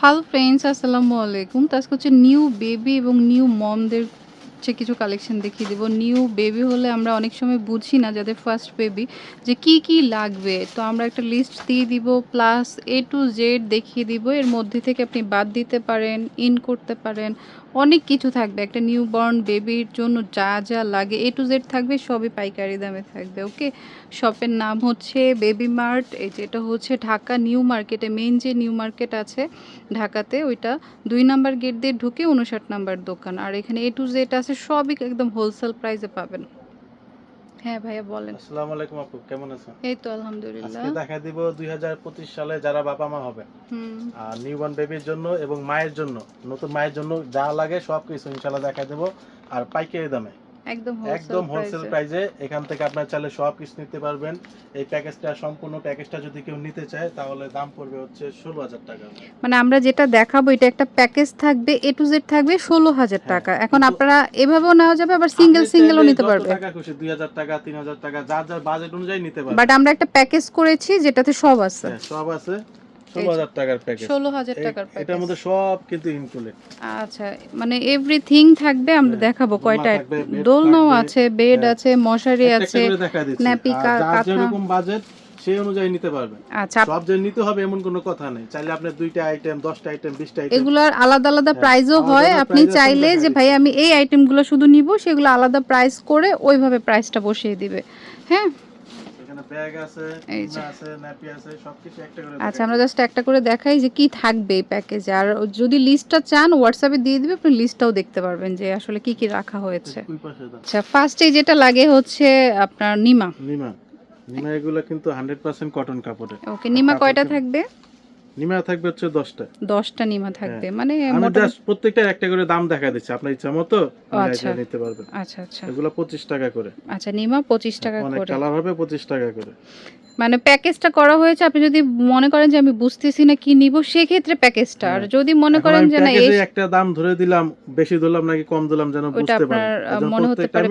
Hello friends আসসালামু আলাইকুম তো আজকে হচ্ছে নিউ বেবি এবং নিউ মমদের হচ্ছে কিছু কালেকশন দেখিয়ে দেবো। নিউ বেবি হলে আমরা অনেক সময় বুঝি না যাদের ফার্স্ট বেবি যে কি কি লাগবে। তো আমরা একটা লিস্ট দিয়ে দিব প্লাস এ টু জেড দেখিয়ে দিব। এর মধ্যে থেকে আপনি বাদ দিতে পারেন ইন করতে পারেন। অনেক কিছু থাকবে। একটা নিউ বর্ন বেবির জন্য যা যা লাগে এ টু জেড থাকবে, সবই পাইকারি দামে থাকবে ওকে শপের নাম হচ্ছে বেবি মার্ট এই যেটা হচ্ছে ঢাকা নিউ মার্কেটে মেন যে নিউ মার্কেট আছে ঢাকাতে, ওইটা দুই নাম্বার গেট দিয়ে ঢুকে উনষাট নাম্বার দোকান। আর এখানে এ টু জেড আছে, সবই একদম হোলসেল প্রাইসে পাবেন। হ্যাঁ ভাইয়া বলেন। আসসালামু আলাইকুম আপু কেমন আছেন? এই তো আলহামদুলিল্লাহ। আজকে দেখা দিব 2025 সালে যারা বাবা মা হবে। হুম। আর নিউবর্ন বেবির জন্য এবং মায়ের জন্য নতুন মায়ের জন্য যা লাগে সবকিছু ইনশাআল্লাহ দেখা দেব। আর পাইকারি দামে। একদম হোলসেল প্রাইসে এখান থেকে আপনার চাইলে সব কিছু নিতে পারবেন। এই প্যাকেজটা সম্পূর্ণ প্যাকেজটা যদি কেউ নিতে চায় তাহলে দাম পড়বে হচ্ছে ষোলো হাজার টাকা। মানে আমরা যেটা দেখাবো এটা একটা প্যাকেজ থাকবে এ টু জেড থাকবে ষোলো হাজার হ্যাঁ, টাকা। এখন আপনারা এভাবেও নেওয়া যাবে আবার সিঙ্গেল সিঙ্গেলও নিতে পারবে। টাকা খুশি দুই হাজার টাকা তিন হাজার টাকা যার যার বাজেট অনুযায়ী নিতে পারবে বাট আমরা একটা প্যাকেজ করেছি যেটাতে সব আছে। হ্যাঁ, সব আছে। ষোলো হাজার টাকার প্যাকেজ ষোলো হাজার টাকার এটার মধ্যে সব কিন্তু ইনক্লুডেড আচ্ছা মানে এভরিথিং থাকবে আমরা হ্যাঁ, দেখাবো কয়টা। দোলনাও আছে বেড হ্যাঁ। আছে মশারি আছে ন্যাপি, কাঁথা। যেরকম বাজেট সেই অনুযায়ী নিতে পারবেন আচ্ছা সব যে নিতে হবে এমন কোনো কথা নেই। চাইলে আপনার দুইটা আইটেম দশটা আইটেম বিশটা আইটেম এগুলার আলাদা আলাদা হ্যাঁ, প্রাইসও হয়। আপনি চাইলে যে। ভাই আমি এই আইটেমগুলো শুধু নিব সেগুলো আলাদা প্রাইস করে ওইভাবে প্রাইসটা বসিয়ে দিবে। হ্যাঁ? এই যে। আচ্ছা আমরা জাস্ট একটা করে দেখাই যে কি থাকবে এই প্যাকেজে আর যদি লিস্টটা চান হোয়াটসঅ্যাপে দিয়ে দিবে আপনি লিস্টটাও দেখতে পারবেন যে আসলে কি কি রাখা হয়েছে। আচ্ছা ফার্স্টে যেটা লাগে হচ্ছে আপনার নিমা। নিমা। নিমা এগুলো কিন্তু হান্ড্রেড পার্সেন্ট কটন কাপড়ে ওকে নিমা কয়টা থাকবে? নিমা থাকবে হচ্ছে দশটা। দশটা নিমা থাকবে মানে আমি প্রত্যেকটা একটা করে দাম দেখা দিচ্ছে। আপনার ইচ্ছা মতো আচ্ছা। নিতে পারবেন। আচ্ছা আচ্ছা। এগুলো পঁচিশ টাকা করে। আচ্ছা নিমা পঁচিশ টাকা অনেক করে। কালার হবে পঁচিশ টাকা করে। মানে প্যাকেজটা করা হয়েছে আপনি যদি মনে করেন যে আমি বুঝতেছি না কি নিব সেক্ষেত্রে প্যাকেজটা। আর হ্যাঁ। যদি মনে করেন যে না এই একটা দাম ধরে দিলাম বেশি দিলাম নাকি কম দিলাম যেন বুঝতে আপনার পারেন আহ, মনে হতে পারে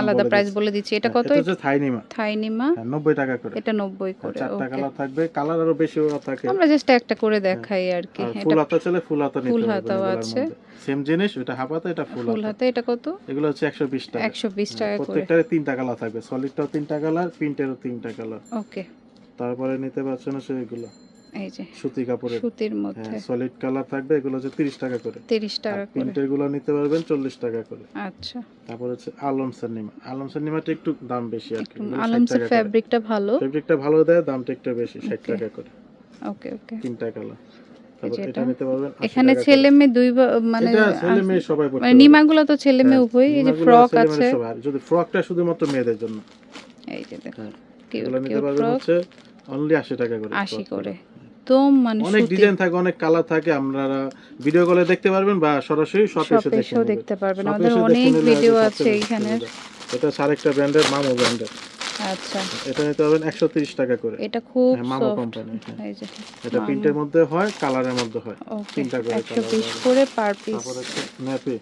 আলাদা প্রাইস বলে দিচ্ছি। এটা হ্যাঁ, কত? হচ্ছে থাই নিমা থাই নিমা হ্যাঁ, নব্বই টাকা করে। এটা নব্বই হ্যাঁ, করে চারটা কালার থাকবে কালার আরও বেশি থাকে। আমরা জাস্ট একটা করে দেখাই আর কি। এটা ফুল হাতা চলে ফুল হাতা নিতে ফুল হাতাও আছে। মধ্যে। সেম জিনিস ওটা হাফ হাতা এটা ফুল হাতা। এটা কত? এগুলো হচ্ছে একশো বিশ টাকা। একশো বিশ হ্যাঁ, টাকা করে। প্রত্যেকটারে তিনটা কালার থাকবে। সলিডটাও তিনটা কালার প্রিন্টেরও তিনটা কালার ওকে। তারপরে নিতে পারছেন এগুলো এই যে সুতি কাপড়ের। সুতির মধ্যে। হ্যাঁ সলিড কালার থাকবে এগুলো হচ্ছে তিরিশ টাকা করে। তিরিশ টাকা করে। প্রিন্টেরগুলো নিতে পারবেন চল্লিশ টাকা করে। আচ্ছা। তারপর হচ্ছে আলমসার নিমা আলমসার নিমাটা একটু দাম বেশি আর কি। একটু আলমসের ফ্যাব্রিকটা ভালো। ফেব্রিকটা ভালো দেয় দামটা একটু বেশি ষাট Okay. টাকা করে। ওকে ওকে। তিনটা কালার যেটা- 80 এখানে ছেলে মেয়ে দুই মানে ছেলে মেয়ে সবাই মানে নিমাগুলো তো ছেলে মেয়ে হ্যাঁ, উভয় এই যে ফ্রক আছে। যদি ফ্রকটা শুধুমাত্র মেয়েদের জন্য। এই যে দেখো হ্যাঁ, এগুলো নিতে পারবেন হচ্ছে অনলি টাকা করে আশি ফ্রকগুলো। করে। তো মানে অনেক ডিজাইন থাকে অনেক কালার থাকে আপনারা ভিডিও কলে দেখতে পারবেন বা সরাসরি শপে এসে। দেখতে পারবেন। আমাদের অনেক ভিডিও আছে সুবিধা। এটা আরেকটা ব্র্যান্ডের মামো ব্র্যান্ডের আচ্ছা। এটা নিতে পারবেন একশো তিরিশ টাকা করে। এটা খুব হ্যাঁ, মামো কোম্পানি হ্যাঁ। এই যে। এটা প্রিন্টের মধ্যে হয় কালারের মধ্যে হয়। তিনটা করে। করে পার পিস তারপর হচ্ছে ন্যাপি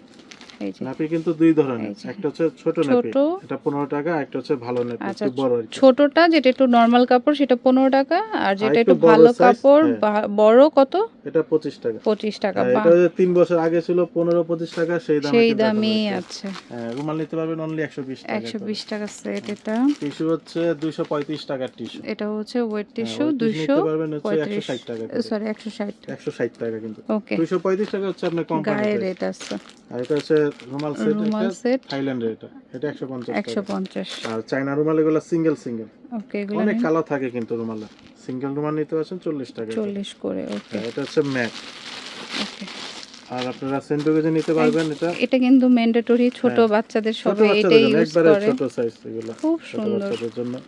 ন্যাপি কিন্তু দুই ধরনের। একটা হচ্ছে ছোট ছোট। এটা পনেরো টাকা একটা হচ্ছে ভালো ন্যাপি আচ্ছা, একটু বড় ছোটটা যেটা একটু নর্মাল কাপড় সেটা পনেরো টাকা আর যেটা একটু ভালো কাপড় হ্যাঁ। বড় কত? এটা পঁচিশ টাকা। পঁচিশ টাকা হ্যাঁ, এটা যে তিন বছর আগে ছিল পনেরো পঁচিশ টাকা সেই দামে সেই হয়েছে। আছে। হ্যাঁ, রুমাল নিতে পারবেন অনলি একশো বিশ টাকা একশো বিশ টাকা সেট এটা। টিস্যু হচ্ছে দুইশো পঁয়ত্রিশ টাকার টিস্যু। এটা হচ্ছে ওয়েট টিস্যু হ্যাঁ, দুইশো নিতে পারবেন হচ্ছে একশো পঁয়ত্রিশ ষাট টাকা সরি একশো ষাট। একশো ষাট টাকা কিন্তু। ওকে দুইশো পঁয়ত্রিশ টাকা হচ্ছে আপনার কোম্পানি গায়ের রেট আছে। আর এটা হচ্ছে রুমাল সেট রুমাল সেট থাইল্যান্ডের এটা। এটা একশো পঞ্চাশ একশো টাকা পঞ্চাশ। আর চাইনা রুমাল এগুলো সিঙ্গেল সিঙ্গেল ওকে এগুলো অনেক। কালার থাকে কিন্তু রুমালে। সিঙ্গেল রুমাল নিতে পারছেন চল্লিশ টাকা করে। চল্লিশ করে ওকে। হ্যাঁ, এটা হচ্ছে ম্যাট। ওকে। আর আপনারা সেন্টোগেজে নিতে পারবেন এটা। এটা কিন্তু ম্যান্ডেটরি ছোট হ্যাঁ। বাচ্চাদের ছোট সবে এটাই ইউজ করে। ছোট সাইজ এগুলো খুব সুন্দর। জন্য।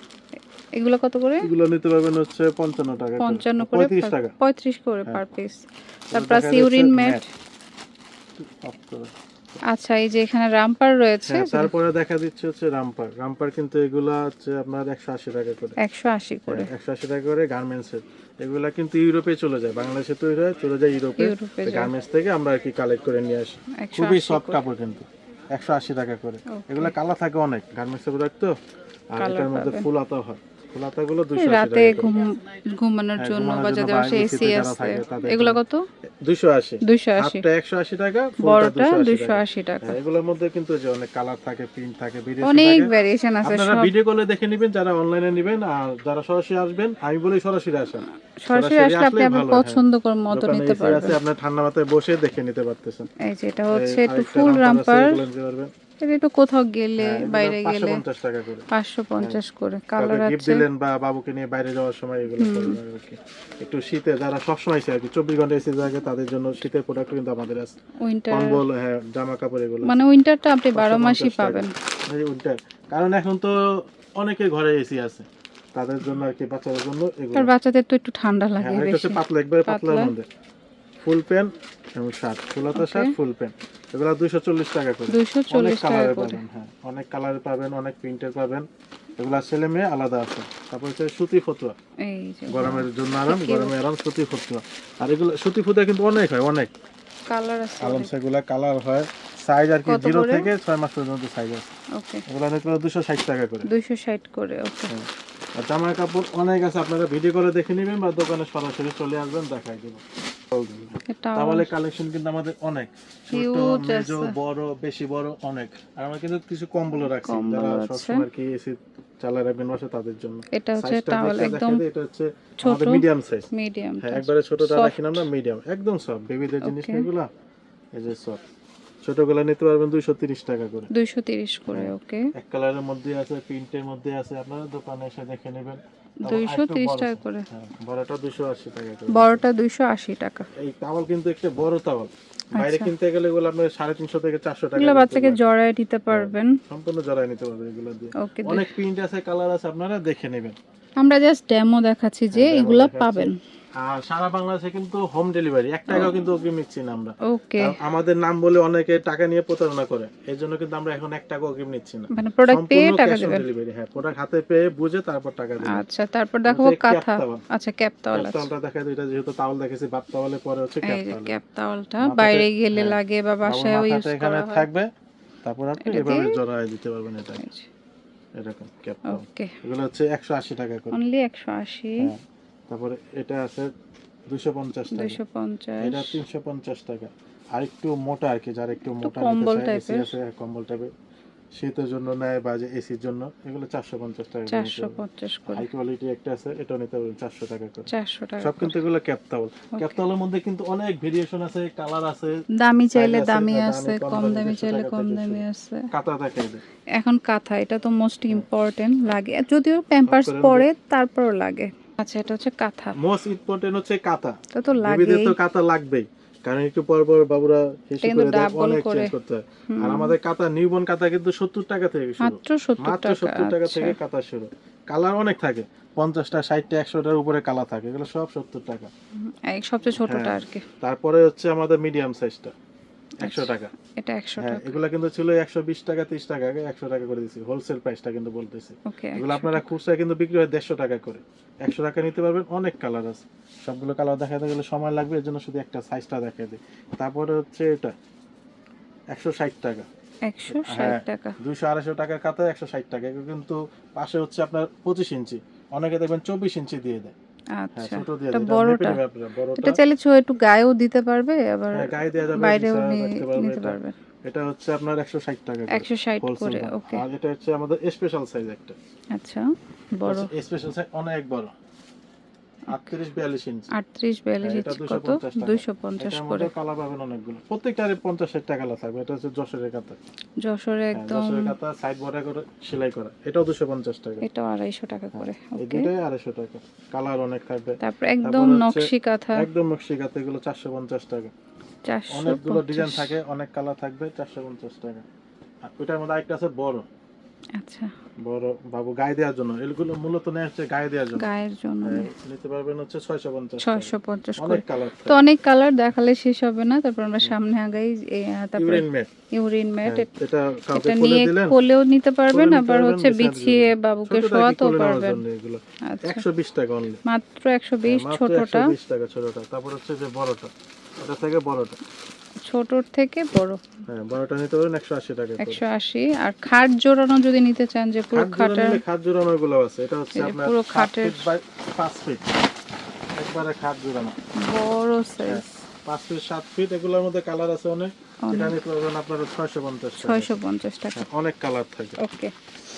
এগুলো কত করে? এগুলো নিতে পারবেন হচ্ছে পঞ্চান্ন টাকা করে। পঞ্চান্ন করে পঁয়ত্রিশ per- টাকা। পঁয়ত্রিশ করে। পার পিস তারপর ইউরিন ম্যাট। আচ্ছা এই যে এখানে রামপার রয়েছে? হ্যাঁ, তারপরে দেখা দিচ্ছে হচ্ছে রামপার। রামপার কিন্তু এগুলা হচ্ছে আপনার একশো আশি টাকা করে। একশো আশি করে। একশো আশি টাকা করে গার্মেন্টস এর। এগুলা কিন্তু ইউরোপে চলে যায় বাংলাদেশে তৈরি হয় চলে যায় ইউরোপে। গার্মেন্টস থেকে আমরা আর কি কালেক্ট করে নিয়ে আসি। খুবই সফট কাপড় কিন্তু একশো আশি টাকা করে. এগুলা কালার থাকে অনেক গার্মেন্টস প্রোডাক্ট তো। আর এটার মধ্যে ফুল হাতা হয়। ফুলাতাগুলো এই 280 রাতে ঘুম ঘুমানোর হ্যাঁ, জন্য বা যাদের বাসায় এসি আছে এগুলো। কত? 280 দুইশো আশি। হাফটা 180 টাকা বড়টা 280 টাকা। হ্যাঁ, এগুলোর মধ্যে কিন্তু যে অনেক কালার থাকে প্রিন্ট থাকে ভিডিও অনেক আছে আপনারা ভিডিও কলে দেখে নেবেন যারা অনলাইনে নেবেন আর যারা সরাসরি আসবেন আমি বলি সরাসরি আসেন। সরাসরি আসলে আপনি আপনার হ্যাঁ। পছন্দ করে মতো নিতে আছে পারবেন। আপনি ঠান্ডা মাথায় বসে দেখে নিতে পারতেছেন। এই যে এটা হচ্ছে একটু ফুল রামপার এটা একটু কোথাও গেলে হ্যাঁ, বাইরে গেলে 550 টাকা করে। করে কালার গিফট আছে। দিলেন বা বাবুকে নিয়ে বাইরে যাওয়ার সময় এগুলো করবেন একটু শীতে যারা চায় ঘণ্টা এসে থাকে তাদের জন্য শীতের প্রোডাক্ট কিন্তু আমাদের আছে। উইন্টার কম্বল হ্যাঁ জামা কাপড় এগুলো। মানে উইন্টারটা আপনি বারো মাসই পাবেন। এই উইন্টার কারণ এখন তো অনেকের ঘরে এসি আছে। তাদের জন্য আর কি বাচ্চাদের জন্য এগুলো। বাচ্চাদের তো একটু ঠান্ডা লাগে হ্যাঁ বেশি। পাতলা একবারে পাতলার মধ্যে ফুল প্যান্ট শার্ট ফুলাতা শার্ট ফুল প্যান্ট এগুলো টাকা করে। দুইশো অনেক চল্লিশ টাকা পাবেন হ্যাঁ। অনেক পাবেন অনেক প্রিন্টের পাবেন। এগুলা ছেলে মেয়ে আলাদা আছে। তারপর হচ্ছে সুতি ফতুয়া। এই গরমের জন্য আরাম গরমে আরাম সুতি ফতুয়া। আর এগুলো সুতি ফতুয়া কিন্তু অনেক হয় অনেক। কালার আছে এগুলা কালার হয়। সাইজ আর কি জিরো থেকে ছয় মাস পর্যন্ত সাইজ আছে। ওকে এগুলো অনেক দুশো ষাট টাকা করে। দুইশো ষাট করে ওকে হ্যাঁ। আর জামার কাপড় অনেক আছে আপনারা ভিডিও করে দেখে নেবেন বা দোকানে সরাসরি চলে আসবেন দেখাই দেবো। তাহলে কালেকশন কিন্তু আমাদের অনেক। ছোট মেজো বড় বেশি বড় অনেক। আর আমরা কিন্তু কিছু কম্বল রাখছি যারা। সবসময় আর কি এসি চালায় রাখবেন বসে তাদের জন্য। এটা হচ্ছে টাওয়াল একদম এটা হচ্ছে ছোট। আমাদের মিডিয়াম সাইজ মিডিয়াম হ্যাঁ একবারে ছোটটা রাখিনা রাখি না আমরা মিডিয়াম একদম সব বেবিদের জিনিস. এগুলা এই যে সব ছোটগুলা নিতে পারবেন দুইশো তিরিশ টাকা করে। দুইশো তিরিশ করে হ্যাঁ। ওকে। এক কালারের মধ্যে আছে প্রিন্টের মধ্যে আছে আপনারা দোকানে এসে দেখে নেবেন। তারপর দুইশো আরেকটু তিরিশ বড় টাকা করে। হ্যাঁ বড়টা দুইশো আশি টাকা করে। বড়টা দুইশো আশি টাকা। এই টাওয়াল কিন্তু একটা বড় টাওয়াল বাইরে আচ্ছা। কিনতে গেলে এগুলো আপনার সাড়ে তিনশো থেকে চারশো টাকা এগুলো বাচ্চাকে। জড়ায় দিতে পারবেন। সম্পূর্ণ জড়াই নিতে পারবে এগুলো দিয়ে। ওকে অনেক প্রিন্ট আছে কালার আছে আপনারা দেখে নেবেন। আমরা জাস্ট ডেমো দেখাচ্ছি যে হ্যাঁ, এগুলা পাবেন। আর সারা বাংলাদেশে কিন্তু হোম ডেলিভারি এক টাকাও কিন্তু অগ্রিম নিচ্ছি না আমরা। ওকে আমাদের নাম বলে অনেকে টাকা নিয়ে প্রতারণা করে এই জন্য কিন্তু আমরা এখন এক টাকা অগ্রিম নিচ্ছি না। মানে প্রোডাক্ট পেয়ে টাকা দেবেন ডেলিভারি হ্যাঁ প্রোডাক্ট হাতে পেয়ে বুঝে তারপর টাকা দেবেন আচ্ছা তারপর দেখাবো হচ্ছে কাঁথা। আচ্ছা ক্যাপ তাওয়াল আছে। তাওয়ালটা দেখা যায় এটা যেহেতু তাওয়াল দেখেছি বাপ তাওয়ালে পরে হচ্ছে ক্যাপ তাওয়াল। ক্যাপ তাওয়ালটা বাইরে গেলে হ্যাঁ, লাগে বা বাসায় ইউজ এখানে করা হয়। থাকবে তারপর আপনি এভাবে জড়ায় দিতে পারবেন এটা। এরকম ক্যাপ তাওয়াল। ওকে এগুলো হচ্ছে একশো আশি টাকা করে। অনলি একশো আশি। হ্যাঁ। তারপরে এটা আছে দুইশো পঞ্চাশ টাকা। এটা তিনশো পঞ্চাশ টাকা। আর একটু মোটা আর কি যার একটু মোটা type-এর। আছে হ্যাঁ, কম্বল টাইপের। শীতের জন্য নেয় বা যে এসির জন্য এগুলো চারশো পঞ্চাশ টাকা চারশো পঞ্চাশ করে। হাই কোয়ালিটি একটা আছে এটাও নিতে পারবেন চারশো টাকা করে। চারশো টাকা সব কিন্তু। এগুলো ক্যাপতাউল ক্যাপতাউলের মধ্যে কিন্তু অনেক ভেরিয়েশন আছে কালার আছে দামি চাইলে দামি দামি, আছে কম দামি, চাইলে কম দামি আছে। দেখাই দেয় এখন কাঁথা এটা তো মোস্ট ইম্পর্টেন্ট লাগে। যদিও প্যাম্পার্স পরে তারপরও লাগে। আচ্ছা এটা হচ্ছে কাঁথা। মোস্ট ইম্পর্টেন্ট হচ্ছে এটা তো বেবিদের লাগেই। তো কাতা লাগবেই। কারণ একটু পর পর বাবুরা করে দেয়, অনেক করে। চেঞ্জ করতে হয়। আর আমাদের নিউবর্ন কাতা কিন্তু সত্তর টাকা থেকে শুরু। মাত্র সত্তর মাত্র টাকা সত্তর টাকা আচ্ছা। থেকে কাতা শুরু। কালার অনেক থাকে। পঞ্চাশটা ষাটটা একশোটার উপরে কালার থাকে। এগুলো সব সত্তর টাকা। হুম, এই সবচেয়ে ছোটটা হ্যাঁ। আর কি। তারপরে হচ্ছে আমাদের মিডিয়াম সাইজটা একশো টাকা। এটা একশো হ্যাঁ টাকা। এগুলো কিন্তু ছিল একশো বিশ টাকা তিরিশ টাকা একশো টাকা করে দিচ্ছি হোলসেল প্রাইসটা কিন্তু বলতেছি। এগুলো আপনারা খুচরা কিন্তু বিক্রি হয় দেড়শো টাকা করে। একশো টাকা নিতে পারবেন অনেক কালার আছে। সবগুলো কালার দেখাতে গেলে সময় লাগবে এর জন্য শুধু একটা সাইজটা দেখাই দিই। তারপরে হচ্ছে এটা একশো ষাট টাকা। একশো ষাট হ্যাঁ। টাকা। দুইশো আড়াইশো টাকার কাতা একশো ষাট টাকা। কিন্তু পাশে হচ্ছে আপনার পঁচিশ ইঞ্চি। অনেকে দেখবেন চব্বিশ ইঞ্চি দিয়ে দেয়। আচ্ছা। এটা বড়টা? এটা চাইলে একটু গায়েও দিতে পারবে আবার হ্যাঁ, গায়ে দেওয়া যাবে বাইরেও নিতে এটা। পারবে। এটা হচ্ছে আপনার একশো ষাট টাকা করে, একশো ষাট wholesale করে ওকে। আর এটা হচ্ছে আমাদের স্পেশাল সাইজ একটা। আচ্ছা বড়। স্পেশাল সাইজ অনেক বড়। আটত্রিশ বিয়াল্লিশ ইঞ্চি। আটত্রিশ বিয়াল্লিশ হ্যাঁ, এটা ইঞ্চি 250 কত টাকা। করে পাবেন অনেকগুলো। প্রত্যেকটারে টাকা কালার এটা হচ্ছে যশোরের কাতা যশোরে হ্যাঁ, একদম যশোরের কাতা সাইড বর্ডার করে সেলাই করা। এটাও দুশো পঞ্চাশ টাকা। এটাও আড়াইশো টাকা করে। ওকে দুটাই আড়াইশো টাকা। কালার অনেক থাকবে। তারপর একদম নকশি কাঁথা। একদম নকশি কাতা এগুলো চারশো পঞ্চাশ টাকা। চারশো অনেকগুলো ডিজাইন থাকে অনেক কালার থাকবে চারশো পঞ্চাশ টাকা। আর মধ্যে আরেকটা আছে বড়। আচ্ছা। বড় বাবু গায়ে দেওয়ার জন্য। এগুলো মূলত নেওয়া হচ্ছে গায়ে দেওয়ার জন্য। গায়ের জন্য। হ্যাঁ, নিতে পারবেন হচ্ছে ছয়শো পঞ্চাশ ছয়শো পঞ্চাশ করে। অনেক কালার তো অনেক কালার দেখালে শেষ হবে না। তারপর আমরা সামনে আগাই তারপরে ইউরিন ম্যাট। এটা এটা নিয়ে কোলেও নিতে পারবেন। আবার হচ্ছে বিছিয়ে বাবুকে শোয়াতেও পারবেন। আচ্ছা। একশো বিশ টাকা অনলি মাত্র একশো বিশ ছোটটা। বিশ টাকা ছোটটা। তারপর হচ্ছে যে বড়টা। এটা থেকে বড়টা? ছোটর থেকে বড়। হ্যাঁ বড়টা নিতে পারেন একশো আশি টাকা করে। একশো আশি। আর খাট জোড়ানো যদি নিতে চান যে পুরো খাটের খাট জোড়ানো গুলো আছে। এটা হচ্ছে আপনার পুরো খাটের- 5 ফিট একবারে খাট জোড়ানো। বড় সাইজ পাঁচ ফিট সাত ফিট এগুলোর মধ্যে কালার আছে অনেক। এটা নিতে পারবেন আপনার ছয়শো পঞ্চাশ ছয়শো পঞ্চাশ টাকা। হ্যাঁ, অনেক কালার থাকে। ওকে।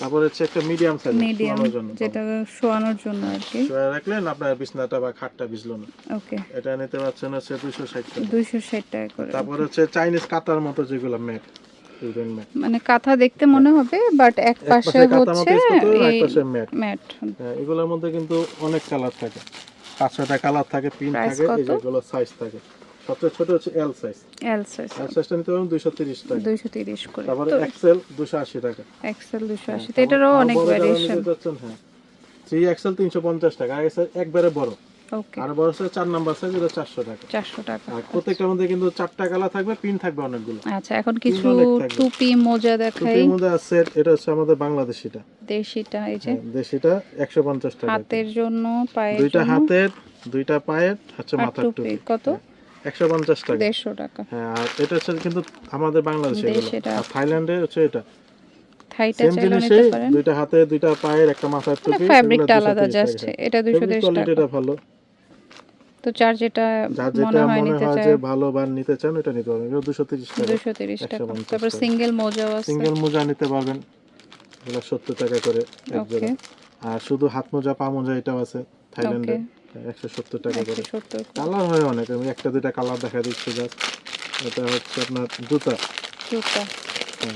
তারপরে হচ্ছে একটা মিডিয়াম সাইজ মিডিয়াম যেটা শোয়ানোর জন্য আর কি। শোয়া রাখলেন আপনার বিছনাটা বা খাটটা ভিজলো না। ওকে। এটা নিতে পারছেন হচ্ছে দুশো ষাট টাকা। দুইশো ষাট টাকা করে। তারপর হচ্ছে চাইনিজ কাটার মতো যেগুলো ম্যাট মানে কাঁথা দেখতে মনে হবে বাট এক পাশে হচ্ছে এক পাশে ম্যাট। ম্যাট। হ্যাঁ, এগুলোর মধ্যে কিন্তু অনেক কালার থাকে। পাঁচ ছয়টা কালার থাকে পিন থাকে? যেগুলো সাইজ থাকে। সবচেয়ে ছোট হচ্ছে এল সাইজ এল সাইজ এল সাইজটা নিতে পারবেন দুইশো তিরিশ টাকা। দুইশো তিরিশ করে। তারপরে তো এক্সেল দুশো আশি টাকা। এক্সেল দুশো আশি। তো এটারও অনেক চাচ্ছেন, হ্যাঁ। থ্রি এক্সেল তিনশো পঞ্চাশ টাকা। আর এক্সেল একবারে বড়। ওকে আর বড় হচ্ছে চার নাম্বার সাইজ এটা চারশো টাকা। চারশো টাকা। আর প্রত্যেকটার মধ্যে কিন্তু চারটা কালার থাকবে পিন থাকবে অনেকগুলো। আচ্ছা এখন কিছু টুপি মোজা দেখাই। টুপির মধ্যে আছে এটা হচ্ছে আমাদের বাংলাদেশিটা। দেশিটা এই যে। হ্যাঁ, দেশিটা একশো পঞ্চাশ টাকা। হাতের জন্য পায়ের দুইটা হাতের দুইটা পায়ের হচ্ছে মাথার টুপি কত? একশো পঞ্চাশ টাকা। দেড়শো টাকা। হ্যাঁ আর এটা হচ্ছে কিন্তু আমাদের বাংলাদেশে আর থাইল্যান্ডে হচ্ছে এটা। থাইটা নিতে পারেন। দুইটা হাতে দুইটা পায়ের একটা মাথার মানে টুপি ফ্যাব্রিকটা আলাদা জাস্ট এটা দুশো তিরিশ টাকা। কোয়ালিটিটা ভালো। তো চার যেটা মনে হয় নিতে হয় যে ভালো বা নিতে চান এটা নিতে পারবেন। এটা দুশো তিরিশ টাকা। দুশো তিরিশ টাকা। তারপর সিঙ্গেল মোজাও আছে। সিঙ্গেল মোজা নিতে পারবেন। এগুলো সত্তর টাকা করে এক জোড়া। আর শুধু হাত মোজা পা মোজা এটাও আছে থাইল্যান্ডে। একশো সত্তর টাকা করে। কালার হয় অনেক আমি একটা দুইটা কালার দেখা দিচ্ছি জাস্ট এটা হচ্ছে আপনার জুতা। জুতা। হ্যাঁ।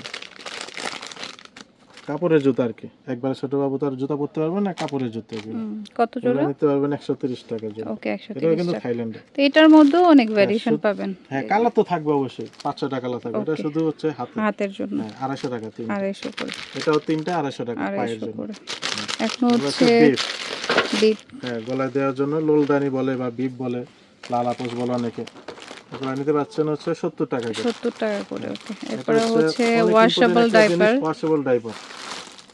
কাপড়ের জুতা আর কি। একবারে ছোট বাবু তো আর জুতা পরতে পারবে না কাপড়ের জুতা এগুলো। কত জোড়া? নিতে পারবেন একশো তিরিশ টাকা জোড়া। ওকে একশো এটাও তিরিশ কিন্তু থাইল্যান্ডে তো এটার মধ্যেও অনেক ভ্যারিয়েশন শুধু- পাবেন। হ্যাঁ কালার তো থাকবে অবশ্যই পাঁচ ছটা কালার থাকবে। এটা শুধু হচ্ছে হাতে। হাতের জন্য। হ্যাঁ আড়াইশো টাকা তিন আড়াইশো করে। এটাও তিনটা আড়াইশো টাকা পায়ের জন্য। এখন হচ্ছে বিট হ্যাঁ গলায় দেওয়ার জন্য লোলদানি বলে বা বিপ বলে লাল আপোষ বলে অনেকে। এগুলো নিতে পারছেন হচ্ছে সত্তর টাকা করে। সত্তর টাকা করে ওকে। এরপরে হচ্ছে ওয়াশেবল ডাইপার ওয়াশেবল ডাইপার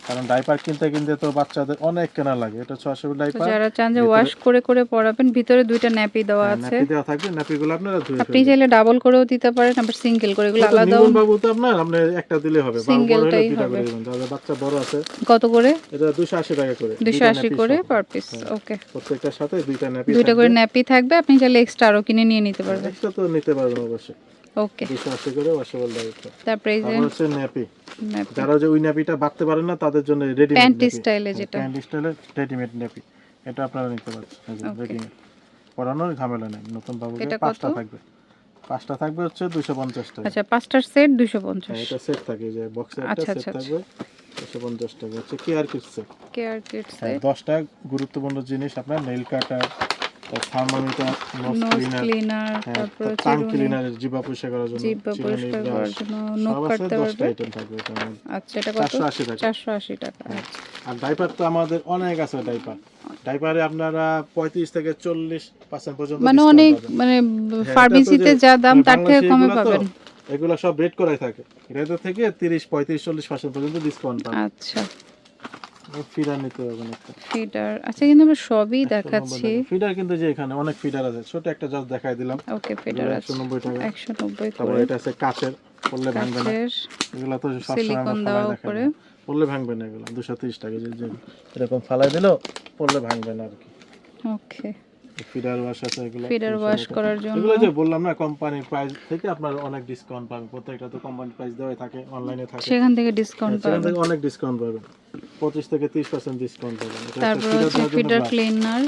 কারণ ডাইপার কিনতে কিনতে তো বাচ্চাদের অনেক কেনা লাগে। এটা হচ্ছে ওয়াশেবল ডাইপার। যারা চান যে ওয়াশ করে করে পরাবেন ভিতরে দুইটা ন্যাপি দেওয়া আছে। ন্যাপি দেওয়া থাকবে ন্যাপিগুলো আপনারা ধুয়ে আপনি চাইলে ডাবল করেও দিতে পারেন আবার সিঙ্গেল করে এগুলো আলাদাও নিমন বাবু তো আপনার আপনি একটা দিলে হবে দুইটা হবে। যাদের বাচ্চা বড় আছে। কত করে? এটা দুশো আশি টাকা করে দুশো দুইটা আশি nappy করে পার পিস হ্যাঁ। ওকে প্রত্যেকটার সাথে দুইটা ন্যাপি দুইটা করে ন্যাপি থাকবে আপনি চাইলে এক্সট্রা আরও কিনে নিয়ে নিতে পারবেন। এক্সট্রা তো নিতে পারবেন অবশ্যই। ওকে দুশো আশি করে ওয়াশেবল ডাইপার তারপরে এই যে হচ্ছে ন্যাপি যারা যে ওই ন্যাপিটা বাঁধতে পারেন না তাদের জন্য রেডিমেড প্যান্টি স্টাইলে যেটা। প্যান্ট স্টাইলের রেডিমেড ন্যাপি এটা আপনারা নিতে পারছেন. রেডিমেড পরানোর ঝামেলা নেই। নতুন পাঁচটা থাকবে। পাঁচটা থাকবে হচ্ছে দুশো পঞ্চাশ টাকা। আচ্ছা পাঁচটার সেট দুশো পঞ্চাশ। হ্যাঁ, এটা সেট থাকে। যে বক্সে একটা আচ্ছা, সেট আচ্ছা, থাকবে দুশো পঞ্চাশ টাকা। হচ্ছে care kit set care kit হ্যাঁ, সেট দশটা গুরুত্বপূর্ণ জিনিস আপনার nail cutter thermometer nose nose cleaner cleaner হ্যাঁ তারপর টাং রুনি, ক্লিনারের পরিষ্কার করার জন্য জিহ্বা পরিষ্কার করার জন্য নখ কাটতে পারবে? আইটেম থাকবে আচ্ছা এটা কত? চারশো আশি টাকা। চারশো আশি টাকা হ্যাঁ। আর ডাইপার তো আমাদের অনেক আছে ডাইপার ডাইপারে আপনারা পঁয়ত্রিশ থেকে চল্লিশ পার্সেন্ট পর্যন্ত মানে অনেক মানে ফার্মেসিতে যা দাম মানে তার থেকে কমে পাবেন। এগুলো সব রেট করাই থাকে। রেট থেকে তিরিশ পঁয়ত্রিশ চল্লিশ পার্সেন্ট পর্যন্ত ডিসকাউন্ট পাবেন। আচ্ছা। ফিডার নিতে হবে একটা ফিডার আচ্ছা কিন্তু আমরা সবই দেখাচ্ছি। ফিডার কিন্তু যে এখানে অনেক ফিডার আছে ছোট একটা জাস্ট দেখাই দিলাম। ওকে ফিডার আছে। একশো নব্বই টাকা। একশো নব্বই তারপর এটা আছে কাচের পড়লে ভাঙবে না। এগুলা তো সিলিকন দেওয়া উপরে। পড়লে ভাঙবে না এগুলো দুশো তিরিশ টাকা যে যে এরকম ফালাই দিলো পড়লে ভাঙবে না আর কি। ওকে। ফিডার ওয়াশ আছে এগুলো ফিডার ওয়াশ করার জন্য। এগুলো যে বললাম না কোম্পানির প্রাইস থেকে আপনার অনেক ডিসকাউন্ট পাবেন। প্রত্যেকটা তো কোম্পানির প্রাইস থাকে অনলাইনে থাকে। সেখান থেকে ডিসকাউন্ট সেখান থেকে অনেক ডিসকাউন্ট পাবেন। পঁচিশ থেকে তিরিশ পার্সেন্ট ডিসকাউন্ট পাবেন। তারপর হচ্ছে feeder cleaner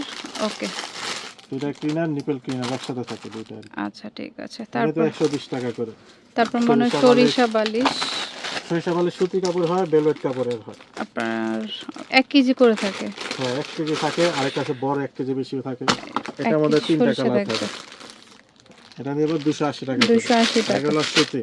okay feeder cleaner nipple cleaner একসাথে থাকে আচ্ছা ঠিক আছে। তারপর একশো বিশ টাকা করে। তারপর মানে সরিষা বালিশ। সরিষা বলে সুতি কাপড় হয় বেলভেট কাপড়ের হয়। আপনার এক কেজি করে থাকে। হ্যাঁ এক কেজি থাকে আরেকটা আছে বড় এক কেজি বেশিও থাকে। মধ্যে কেজি তিনটা কালার থাকে। এটা নিয়ে দুশো আশি টাকা দুশো আশি টাকা। এগুলো সুতি।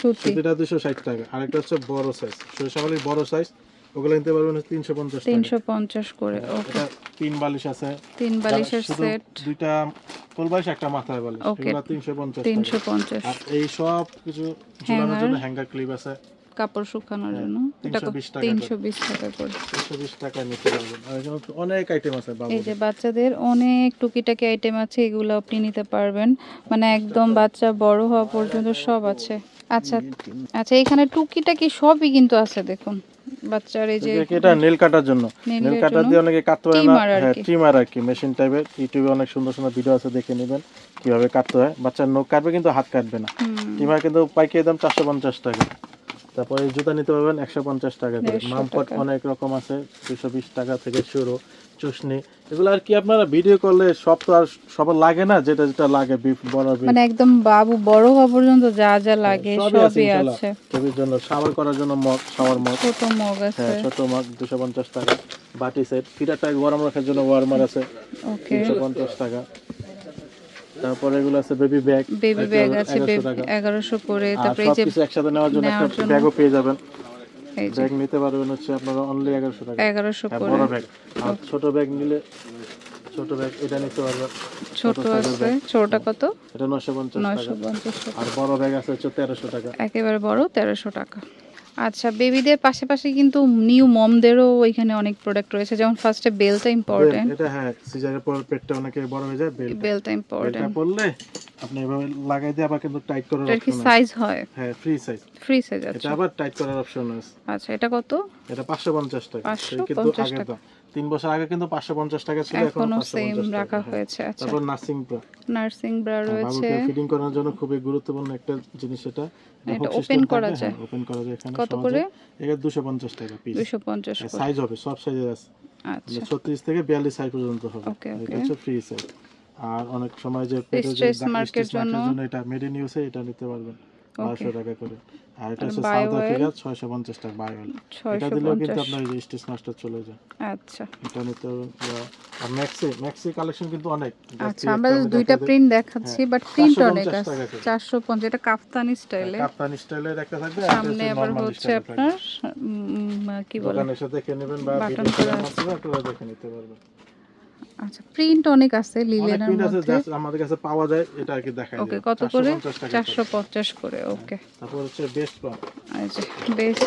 সুতি। সুতিটা দুশো ষাট টাকা। আরেকটা হচ্ছে বড় সাইজ সরিষা বালির বড় সাইজ ওগুলো নিতে পারবেন তিনশো পঞ্চাশ তিনশো পঞ্চাশ করে ওকে। তিন বালিশ আছে। তিন বালিশের সেট দুইটা কোল বালিশ একটা মাথায় বালিশ। Okay. এগুলো তিনশো পঞ্চাশ তিনশো পঞ্চাশ। আর এই সব কিছু ঝুলানোর জন্য হ্যাঙ্গার ক্লিপ আছে। কাপড় শুকানোর হ্যাঁ, জন্য। এটা 320 টাকা করে। তিনশো বিশ টাকা নিতে পারবেন অনেক আইটেম আছে বাবু এই যে বাচ্চাদের অনেক টুকিটাকি আইটেম আছে এগুলো আপনি নিতে পারবেন। মানে একদম বাচ্চা বড় হওয়া পর্যন্ত সব আছে। আচ্ছা আচ্ছা এখানে টুকিটাকি সবই কিন্তু আছে দেখুন। বাচ্চার এই যে এটা নেল কাটার জন্য। নেল কাটার দিয়ে অনেকে কাটতে পারে না। হ্যাঁ ট্রিমার আর কি মেশিন টাইপের ইউটিউবে অনেক সুন্দর সুন্দর ভিডিও আছে দেখে নেবেন কীভাবে কাটতে হয়। বাচ্চার নখ কাটবে কিন্তু হাত কাটবে না। ট্রিমার কিন্তু পাইকারি দাম চারশো পঞ্চাশ টাকা। তারপরে জুতা নিতে পারবেন একশো পঞ্চাশ টাকা করে। মামপট অনেক রকম আছে দুশো বিশ টাকা থেকে শুরু চুষনি। এগুলো আর কি আপনারা ভিডিও করলে সব তো আর সবার লাগে না যেটা যেটা লাগে বড় মানে একদম বাবু বড় হওয়া পর্যন্ত যা যা লাগে সবই আছে বেবির জন্য শাওয়ার করার জন্য মগ শাওয়ার মগ। ছোট মগ আছে। হ্যাঁ ছোট মগ দুশো পঞ্চাশ টাকা। বাটি সেট ফিটারটাকে গরম রাখার জন্য ওয়ার্মার আছে ওকে তিনশো পঞ্চাশ টাকা। তারপরে এগুলো আছে বেবি ব্যাগ বেবি ব্যাগ আছে বেবি এগারোশো করে আর তারপরে এই যে একসাথে নেওয়ার জন্য একটা ব্যাগও পেয়ে যাবেন। এই ব্যাগ নিতে পারবেন হচ্ছে আপনারা অনলি এগারোশো টাকা। এগারোশো হ্যাঁ, করে বড় ব্যাগ আর ছোট ব্যাগ নিলে ছোট ব্যাগ এটা নিতে পারবেন। ছোট আছে। ছোটটা কত? এটা নশো পঞ্চাশ নয়শো টাকা পঞ্চাশ টাকা। আর বড় ব্যাগ আছে হচ্ছে তেরোশো টাকা। একেবারে বড় তেরোশো টাকা। আচ্ছা বেবিদের পাশাপাশি কিন্তু নিউ মমদেরও ওইখানে অনেক প্রোডাক্ট রয়েছে। যেমন ফার্স্টে বেলটা ইম্পর্টেন্ট এটা হ্যাঁ সিজারের পর পেটটা অনেকে বড় হয়ে যায় বেলটা। বেলটা ইম্পর্টেন্ট এটা পরলে আপনি এভাবে লাগাই দিয়ে আবার কিন্তু টাইট করার অপশন আছে। সাইজ হয়? হ্যাঁ ফ্রি সাইজ ফ্রি সাইজ আছে এটা আবার টাইট করার অপশন আছে। আচ্ছা এটা কত? এটা পাঁচশো পঞ্চাশ টাকা। 550 কিন্তু আগের টাকা। তিন বছর আগে কিন্তু পাঁচশো পঞ্চাশ টাকা ছিল এখন সেম রাখা হ্যাঁ। হয়েছে আচ্ছা। তারপর নার্সিং ব্রা নার্সিং ব্রা রয়েছে। ফিটিং করার জন্য খুবই গুরুত্বপূর্ণ একটা জিনিস এটা। এটা open করা যায়? ওপেন করা যায় এখানে কত করে? এটা দুশো পঞ্চাশ টাকা পিস দুশো পঞ্চাশ করে। সাইজ হবে সব সাইজের আছে। আচ্ছা। ছত্রিশ থেকে বিয়াল্লিশ সাইজ পর্যন্ত হবে। এটা হচ্ছে ফ্রি সাইজ আর অনেক সময় যে পেটে যে Stress দাগ- mark এর stress mark জন্য? জন্য এটা মেড ইন ইউএসএ এটা নিতে পারবেন। বারোশো টাকা করে। আর এটা হচ্ছে সাউথ? আফ্রিকা ছয়শো পঞ্চাশ টাকা এটা দিলেও কিন্তু আপনার এই স্টেজ মাস্টার চলে যায়। আচ্ছা। এটা নিতে আর ম্যাক্সি ম্যাক্সি কালেকশন কিন্তু অনেক। আচ্ছা আমরা দুইটা প্রিন্ট দেখাচ্ছি বাট প্রিন্ট অনেক আছে। চারশো পঞ্চাশ এটা কাফতানি স্টাইলে কাপ্তান স্টাইলের একটা থাকবে সামনে আবার হচ্ছে। আপনার কি বলে? দোকানে এসে দেখে নেবেন বা ভিডিও করা দেখে নিতে পারবেন। আচ্ছা প্রিন্ট অনেক আছে লিলেনের মধ্যে। আমাদের কাছে পাওয়া যায় এটা আর কি দেখাই ওকে কত করে? 450 চারশো করে। ওকে তারপর হচ্ছে বেস্ট পাম আচ্ছা বেশ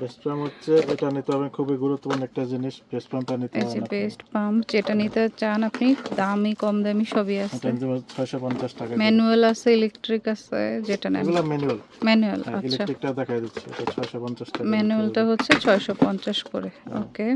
বেস্ট পাম হচ্ছে এটা নিতে হবে খুবই গুরুত্বপূর্ণ একটা জিনিস বেস্ট নিতে হবে বেস্ট পাম্প যেটা নিতে চান আপনি দামি কম দামি সবই আছে। এটা টাকা ম্যানুয়াল আছে ইলেকট্রিক আছে যেটা নেন। এগুলো ম্যানুয়াল ম্যানুয়াল হ্যাঁ আচ্ছা। ইলেকট্রিকটা দেখাই দিচ্ছি এটা ছয়শো পঞ্চাশ টাকা। ম্যানুয়ালটা হচ্ছে ছয়শো পঞ্চাশ করে হ্যাঁ। ওকে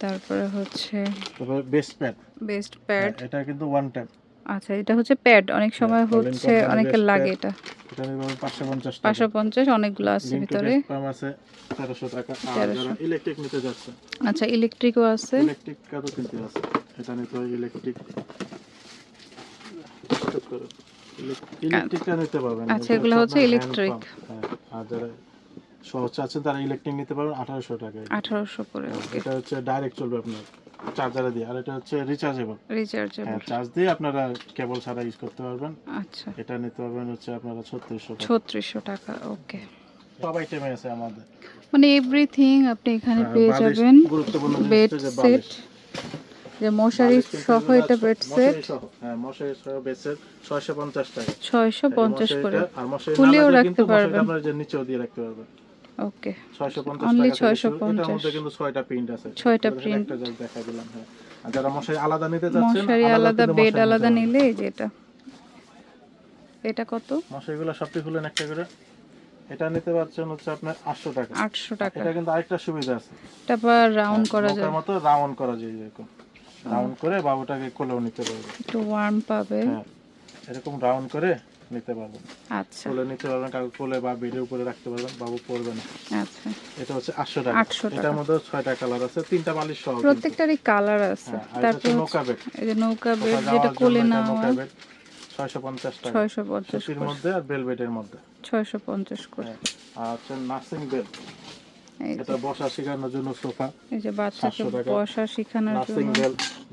তারপরে হচ্ছে তারপর বেস্ট প্যাড বেস্ট প্যাড এটা কিন্তু ওয়ান ট্যাপ আচ্ছা এটা হচ্ছে প্যাড অনেক সময় হচ্ছে অনেকের লাগে এটা। এটা টাকা। পাঁচশো পঞ্চাশ অনেকগুলো আছে ভিতরে। পাম আছে তেরোশো টাকা। আর যারা ইলেকট্রিক নিতে যাচ্ছে আচ্ছা ইলেকট্রিকও আছে। ইলেকট্রিক কারও কিনতে আছে এটা নিতে হয় ইলেকট্রিক ইলেকট্রিকটা নিতে পারবেন আচ্ছা, এগুলো হচ্ছে pump, হ্যাঁ, আর যারা সহজ আছেন তারা ইলেকট্রিক নিতে পারবেন আঠারোশো টাকা আঠারোশো করে এটা হচ্ছে ডাইরেক্ট চলবে আপনার চার্জারে দিয়ে আর এটা হচ্ছে রিচার্জেবল রিচার্জেবল হ্যাঁ চার্জ দিয়ে আপনারা কেবল ছাড়া ইউজ করতে পারবেন। আচ্ছা। এটা নিতে পারবেন হচ্ছে আপনারা টাকা। ওকে সব আইটেমে আছে আমাদের। মানে এভরিথিং আপনি এখানে পেয়ে যাবেন। বেড সেট যে মশারি সহ এটা বেড সেট হ্যাঁ মশারি সহ বেড সেট ছয়শো পঞ্চাশ টাকা। ছয়শো পঞ্চাশ করে। আর মশারি খুলেও রাখতে পারবেন। আপনারা যে নিচেও দিয়ে রাখতে পারবেন। ওকে ছয়শো পঞ্চাশ Only টাকা থেকে 650 এটার মধ্যে কিন্তু ছয়টা প্রিন্ট আছে। ছয়টা দেখেন, print। একটা just দেখাই দিলাম হ্যাঁ। আর যারা মশারি আলাদা নিতে চাচ্ছেন মশারি আলাদা বেড আলাদা নিলে এই যে এটা। এটা কত। মশারিগুলো সবটি খুলেন একটা করে। এটা নিতে পারছেন হচ্ছে আপনার আটশো টাকা। আটশো টাকা। এটা কিন্তু আরেকটা সুবিধা আছে। এটা আবার রাউন্ড করা যায়। মতো রাউন্ড করা যায় এরকম। রাউন্ড করে বাবুটাকে কোলেও নিতে পারবে। একটু ওয়ার্ম পাবে। হ্যাঁ। এরকম রাউন্ড করে নিতে পারবেন আচ্ছা। কোলে নিতে পারবেন কাউকে কোলে বা বেডের উপরে রাখতে পারবেন বাবু পড়বে না। আচ্ছা। এটা হচ্ছে আটশো টাকা। 800 টাকা। এটার মধ্যে ছয়টা কালার আছে তিনটা বালিশ সহ প্রত্যেকটারই কালার আছে। হ্যাঁ, তারপর নৌকা বেড এই যে নৌকা বেড যেটা কোলে না নৌকা বেড ছয়শো পঞ্চাশ টাকা। ছয়শো পঞ্চাশ এর করে। মধ্যে আর বেলভেটের মধ্যে। ছয়শো পঞ্চাশ করে। হ্যাঁ। আর হচ্ছে নার্সিং বেড এটা বসা শেখানোর জন্য সোফা। এই যে বাচ্চাকে বসা শেখানোর জন্য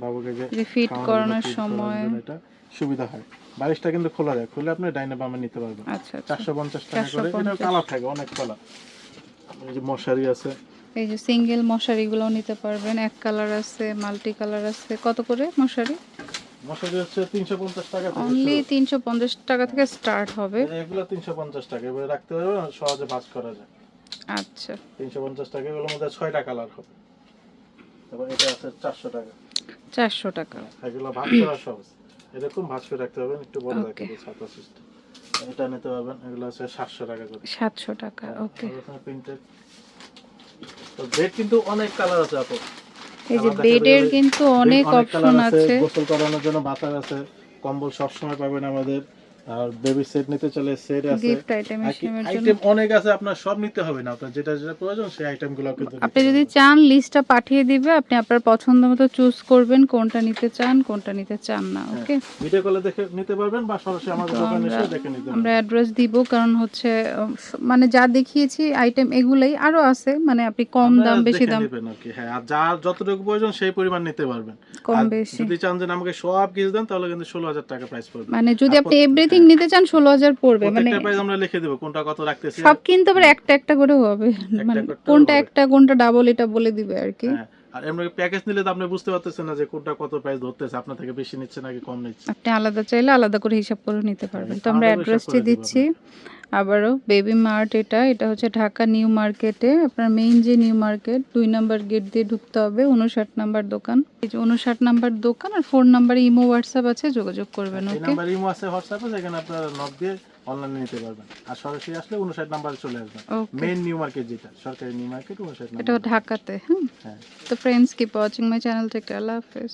বাবুকে যে যে ফিট করানোর জন্য, feed করানোর সময়। এটা সুবিধা হয়। বালিশটা কিন্তু খোলা যায় খুলে আপনি ডাইনে বামে নিতে পারবেন। আচ্ছা আচ্ছা। চারশো পঞ্চাশ টাকা করে। এটা কালার থাকে অনেক কালার। এই যে মশারি আছে। এই যে সিঙ্গেল মশারিগুলোও নিতে পারবেন। এক কালার আছে মাল্টি কালার আছে। কত করে মশারি? মশারি হচ্ছে তিনশো পঞ্চাশ টাকা থেকে অনলি টাকা থেকে স্টার্ট হবে। এগুলো টাকা। এবারে রাখতে পারবেন সহজে ভাঁজ করা যায়। আচ্ছা। তিনশো পঞ্চাশ টাকা এগুলোর মধ্যে ছয়টা কালার হবে। তারপর এটা আছে চারশো টাকা। চারশো টাকা। এগুলো ভাঁজ করা সহজ। এরকম ভাঁজ করে রাখতে পারবেন একটু বড়. রাখতে ছাতা সিস্টেম। এটা নিতে পারবেন এগুলো হচ্ছে সাতশো টাকা করে। সাতশো টাকা ওকে। প্রিন্টেড তো বেড কিন্তু অনেক কালার আছে আপু। এই যে বেডের কিন্তু অনেক অপশন আছে গোসল করানোর জন্য আছে কম্বল সবসময় পাবেন আমাদের। আর বেবি সেট নিতে চলে সেট আছে। গিফট আইটেম আইটেম অনেক আছে আপনার সব নিতে হবে না। আপনার যেটা যেটা প্রয়োজন সেই আইটেমগুলো কিন্তু আপনি যদি চান লিস্টটা পাঠিয়ে দিবে আপনি আপনার পছন্দ মতো চুজ করবেন কোনটা নিতে চান কোনটা নিতে চান না ওকে ভিডিও কলে দেখে নিতে পারবেন বা সরাসরি আমাদের দোকানে এসে দেখে নিতে আমরা অ্যাড্রেস দিব কারণ হচ্ছে মানে যা দেখিয়েছি আইটেম এগুলাই আরও আছে মানে আপনি কম দাম বেশি দাম। হ্যাঁ আর যার যতটুকু প্রয়োজন সেই পরিমাণ নিতে পারবেন। কম বেশি। যদি চান যে আমাকে সব কিছু দেন তাহলে কিন্তু ষোলো হাজার টাকা প্রাইস পড়বে। মানে যদি আপনি এভরিথিং হ্যাঁ। নিতে চান ষোলো হাজার পড়বে মানে প্রত্যেকটা প্রাইস আমরা লিখে দেবো কোনটা কত রাখতেছি। সব কিন্তু আবার একটা একটা করে হবে মানে কোনটা একটা কোনটা ডাবল এটা বলে দিবে আর কি। হ্যাঁ আর এমনি প্যাকেজ নিলে তো আপনি বুঝতে পারতেছেন না যে কোনটা কত প্রাইস ধরতেছে আপনার থেকে বেশি নিচ্ছে নাকি কম নিচ্ছে। আপনি আলাদা চাইলে আলাদা করে হিসাব করে নিতে পারবেন। তো আমরা অ্যাড্রেসটি দিচ্ছি। আবারও বেবি মার্ট এটা এটা হচ্ছে ঢাকা নিউ মার্কেটে আপনার মেইন যে নিউ মার্কেট দুই নাম্বার গেট দিয়ে ঢুকতে হবে উনষাট নাম্বার দোকান। এই যে উনষাট নাম্বার দোকান আর ফোন নাম্বারে ইমো হোয়াটসঅ্যাপ আছে যোগাযোগ করবেন ওকে নাম্বার ইমো আছে হোয়াটসঅ্যাপে যেখানে আপনারা নক দিয়ে অনলাইনে নিতে পারবেন। আর সরাসরি আসলে উনষাট নাম্বারে চলে আসবেন। মেইন নিউ মার্কেট যেটা সরকারি নিউ মার্কেট উনষাট এটা ঢাকাতে হ্যাঁ? হ্যাঁ। তো friends keep watching my channel থেকে আল্লাহ হাফেজ।